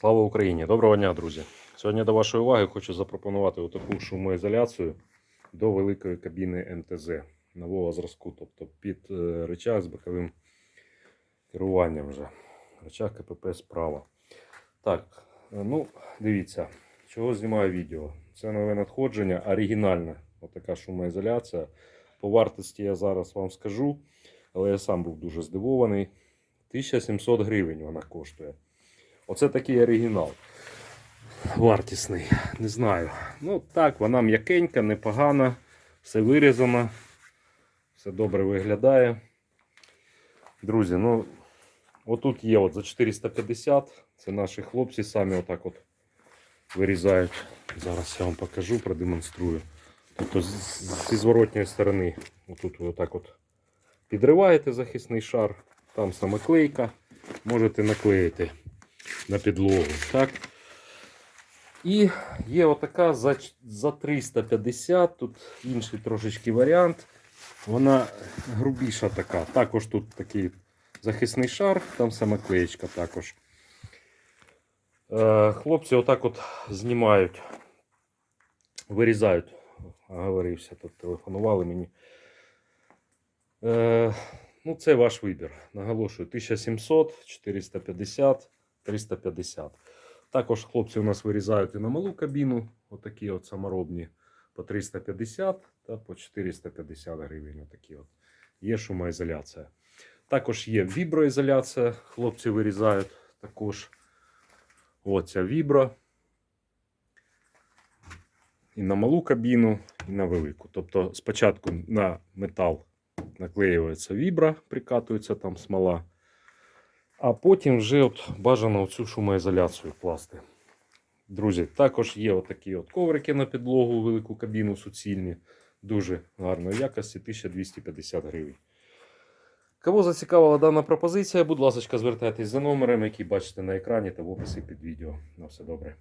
Слава Україні! Доброго дня, друзі! Сьогодні до вашої уваги хочу запропонувати отаку шумоізоляцію до великої кабіни МТЗ нового зразку, тобто під е, речах з боковим керуванням вже. Речах КПП справа. Так, е, ну, дивіться, чого знімаю відео. Це нове надходження, оригінальна отака шумоізоляція. По вартості я зараз вам скажу, але я сам був дуже здивований. 1700 гривень вона коштує. Оце такий оригінал. Вартісний, не знаю. Ну так, вона м'якенька, непогана, все вирізано, все добре виглядає. Друзі, ну отут є от за 450. Це наші хлопці самі отак от вирізають. Зараз я вам покажу, продемонструю. Тобто зі зворотньої сторони, отут ви отак от підриваєте захисний шар, там саме клейка, можете наклеїти на підлогу. Так? І є отака за, за 350, тут інший трошечки варіант. Вона грубіша така. Також тут такий захисний шар, там саме клеєчка також. Е, хлопці отак от знімають, вирізають. Говорився, тут телефонували мені. Е, ну, це ваш вибір. Наголошую, 1700, 450, 350. Також хлопці у нас вирізають і на малу кабіну, отакі от саморобні по 350 та по 450 гривень. Отакі от. Є шумоізоляція. Також є віброізоляція. Хлопці вирізають також оця вібро. І на малу кабіну, і на велику. Тобто спочатку на метал наклеюється вібра, прикатується там смола. А потім вже от бажано цю шумоізоляцію вкласти. Друзі, також є отакі от коврики на підлогу, велику кабіну суцільні. Дуже гарної якості, 1250 гривень. Кого зацікавила дана пропозиція, будь ласка, звертайтесь за номером, який бачите на екрані та в описі під відео. На все добре.